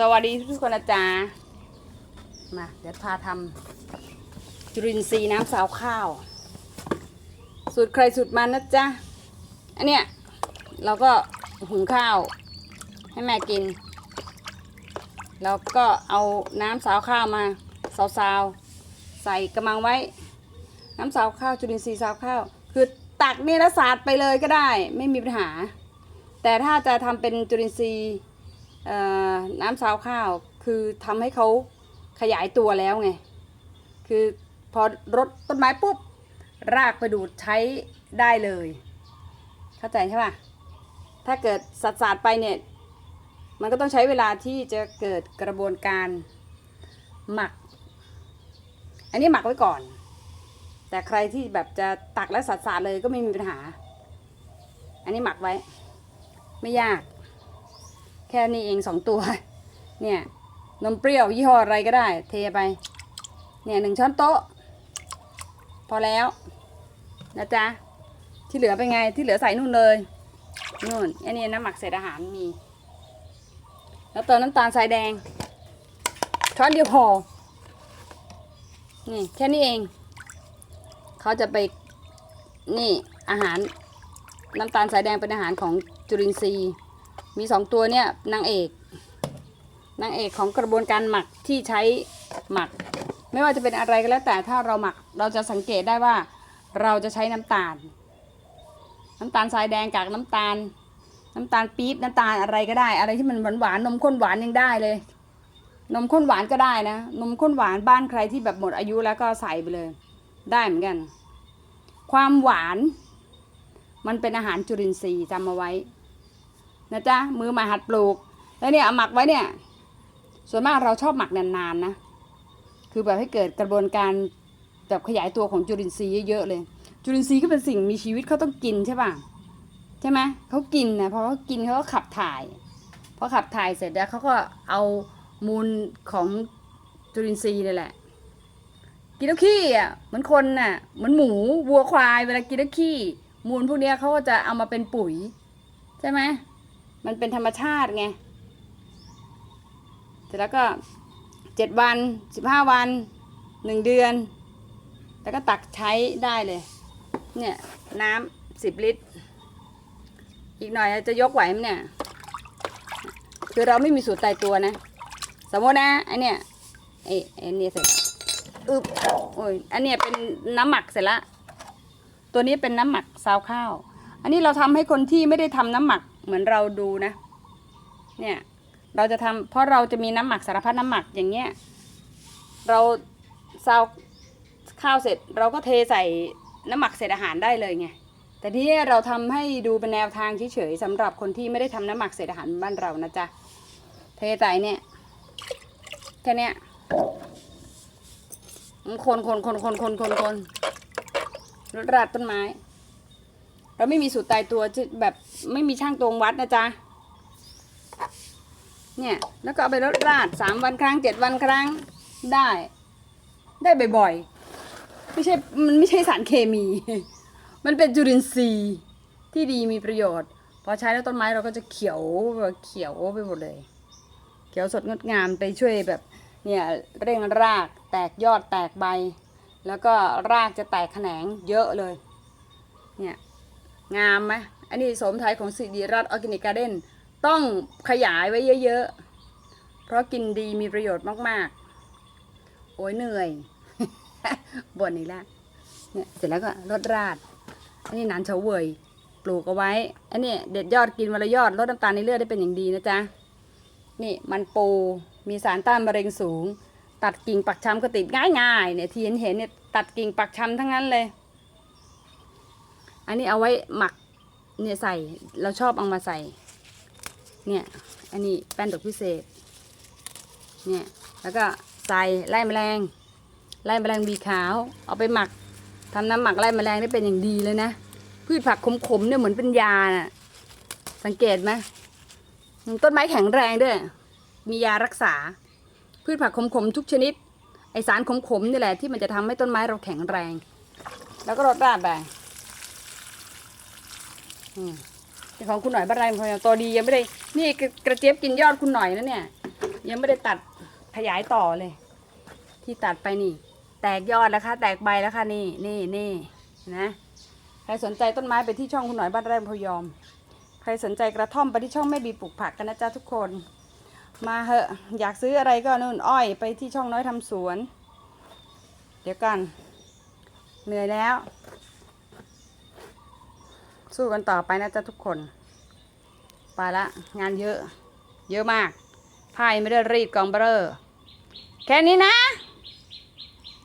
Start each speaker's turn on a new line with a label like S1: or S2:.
S1: สวัสดีทุกคนนะจ๊ะมาเดี๋ยวพาทำจุลินทรีย์น้ำสาวข้าว สูตรใครสูตรมันนะจ๊ะอันเนี้ยเราก็หุงข้าว ให้แม่กิน แล้วก็เอาน้ำสาวข้าวมาซาวๆใส่กระมังไว้ น้ำสาวข้าวจุลินทรีย์สาวข้าว คือตักนี่แล้วสาดไปเลยก็ได้ ไม่มีปัญหา แต่ถ้าจะทำเป็นจุลินทรีย์ น้ำซาวข้าว คือทำให้เขาขยายตัวแล้วไง คือพอรดต้นไม้ปุ๊บ รากไปดูดใช้ได้เลย เข้าใจใช่ปะถ้าเกิดสัดสาดไปเนี่ย มันก็ต้องใช้เวลาที่จะเกิดกระบวนการหมัก อันนี้หมักไว้ก่อน แต่ใครที่แบบจะตักและสัดสาดเลยก็ไม่มีปัญหา อันนี้หมักไว้ ไม่ยาก ค่นี้เองสองตัว เนี่ยนมเปรี้ยวยี่ห้ออะไรก็ได้ เทไป เนี่ยหนึ่งช้อนโต๊ะ พอแล้วนะจ๊ะที่เหลือเป็นไงที่เหลือใส่นู่นเลยนู่นอันนี้น้ำหมักเศษอาหารมี แล้วเติมน้ำตาลทรายแดง ช้อนเดียวพอ นี่แค่นี้เอง เขาจะไปนี่อาหารน้ำตาลสายแดงเป็นอาหารของจุลินทรีย์ มีสองตัวเนี่ยนางเอกนางเอกของกระบวนการหมักที่ใช้หมัก ไม่ว่าจะเป็นอะไรก็แล้วแต่ถ้าเราหมักเราจะสังเกตได้ว่า เราจะใช้น้ำตาล น้ำตาลทรายแดงกากน้ำตาล น้ำตาลปี๊บน้ำตาลอะไรก็ได้ อะไรที่มันหวานหวานนมข้นหวานยังได้เลย นมข้นหวานก็ได้นะ นมข้นหวานบ้านใครที่แบบหมดอายุแล้วก็ใส่ไปเลย ได้เหมือนกัน ความหวาน มันเป็นอาหารจุลินทรีย์จำเอาไว้ นะจ๊ะมือใหมาหัดปลูก แล้วเนี่ยเอาหมักไว้เนี่ย ส่วนมากเราชอบหมักนานๆนะคือแบบให้เกิดกระบวนการแบบขยายตัวของจุลินทรีย์เยอะๆเลย จุลินทรีย์ก็เป็นสิ่งมีชีวิตเขาต้องกินใช่ป่ะใช่ไหมเขากินนะพอเขากินเขาก็ขับถ่ายพอขับถ่ายเสร็จแล้วเขาก็เอามูลของจุลินทรีย์นี่แหละ กินแล้วขี้อะเหมือนคนน่ะเหมือนหมูวัวควายเวลากินแล้วขี้มูลพวกนี้เขาก็จะเอามาเป็นปุ๋ย ใช่ไหม มันเป็นธรรมชาติไงเสร็จแล้วก็เจ็ดวันสิบห้าวันหนึ่งเดือน แล้วก็ตักใช้ได้เลย เนี่ยน้ำสิบลิตร อีกหน่อยจะยกไหวไหมเนี่ย คือเราไม่มีสูตรตายตัวนะ สมมตินะไอเนี่ยไอไอเนี่ยเสร็จอึบโอ้ยอันเนี้ยเป็นน้ำหมักเสร็จละตัวนี้เป็นน้ำหมักซาวข้าว อันนี้เราทำให้คนที่ไม่ได้ทำน้ำหมัก เหมือนเราดูนะ เนี่ยเราจะทำเพราะเราจะมีน้ำหมักสารพัดน้ำหมักอย่างเงี้ย เราซาวข้าวเสร็จ เราก็เทใส่น้ำหมักเศษอาหารได้เลยไงแต่ที่เราทำให้ดูเป็นแนวทางเฉยๆสำหรับคนที่ไม่ได้ทำน้ำหมักเศษอาหารบ้านเรานะจ๊ะเทใส่เนี่ยแค่เนี้ยคนคนคนคนคนคนคนรดราดต้นไม้ เราไม่มีสูตรตายตัวแบบไม่มีช่างตวงวัดนะจ๊ะ เนี่ย แล้วก็เอาไปรดราดสามวันครั้งเจ็ดวันครั้งได้ ได้บ่อยๆ ไม่ใช่ มันไม่ใช่สารเคมี มันเป็นจุลินทรีย์ที่ดีมีประโยชน์ พอใช้แล้วต้นไม้เราก็จะเขียวเขียวไปหมดเลย เขียวสดงดงามไปช่วยแบบ เนี่ยเร่งรากแตกยอดแตกใบ แล้วก็รากจะแตกแขนงเยอะเลย เนี่ย งามไหมอันนี้สมไทยของสิริรัตน์ออร์แกนิกการ์เด้นต้องขยายไว้เยอะๆ เพราะกินดีมีประโยชน์มากๆ โอ้ยเหนื่อยบ่นอีกแล้วเนี่ยเสร็จแล้วก็รดราด อันนี้นานเฉาเวยปลูกเอาไว้ อันนี้เด็ดยอดกินวันละยอดลดน้ำตาลในเลือดได้เป็นอย่างดีนะจ๊ะ นี่มันปูมีสารต้านมะเร็งสูง ตัดกิ่งปักชำก็ติดง่ายๆเนี่ยที่เห็นเห็นเนี่ยตัดกิ่งปักชำทั้งนั้นเลย อันนี้เอาไว้หมักเนี่ยใส่เราชอบเอามาใส่ เนี่ย อันนี้แป้นดอกพิเศษ เนี่ย แล้วก็ใส่ไล่แมลง ไล่แมลงบีขาว เอาไปหมักทำน้ำหมักไล่แมลงได้เป็นอย่างดีเลยนะ พืชผักขมๆเนี่ยเหมือนเป็นยาน่ะ สังเกตไหมต้นไม้แข็งแรงด้วย มียารักษา พืชผักขมๆทุกชนิด ไอสารขมๆนี่แหละที่มันจะทำให้ต้นไม้เราแข็งแรง แล้วก็รดราดไป ของคุณหน่อยบ้านไรมันตัวดียังไม่ได้ นี่กระเจี๊ยบกินยอดคุณหน่อยนะเนี่ย ยังไม่ได้ตัดขยายต่อเลย ที่ตัดไปนี่ แตกยอดแล้วค่ะ แตกใบแล้วค่ะนี่นี่นี่นะใครสนใจต้นไม้ไปที่ช่องคุณหน่อยบ้านไร่พยอม ใครสนใจกระท่อมไปที่ช่องแม่บีปลูกผักกันนะจ๊ะทุกคน มาเหอะอยากซื้ออะไรก็นู่นอ้อยไปที่ช่องน้อยทำสวน เดี๋ยวกัน เหนื่อยแล้ว สู้กันต่อไปนะจ๊ะทุกคนไปละงานเยอะ เยอะมากผ้ายังไม่ได้รีดกองเบลอแค่นี้นะ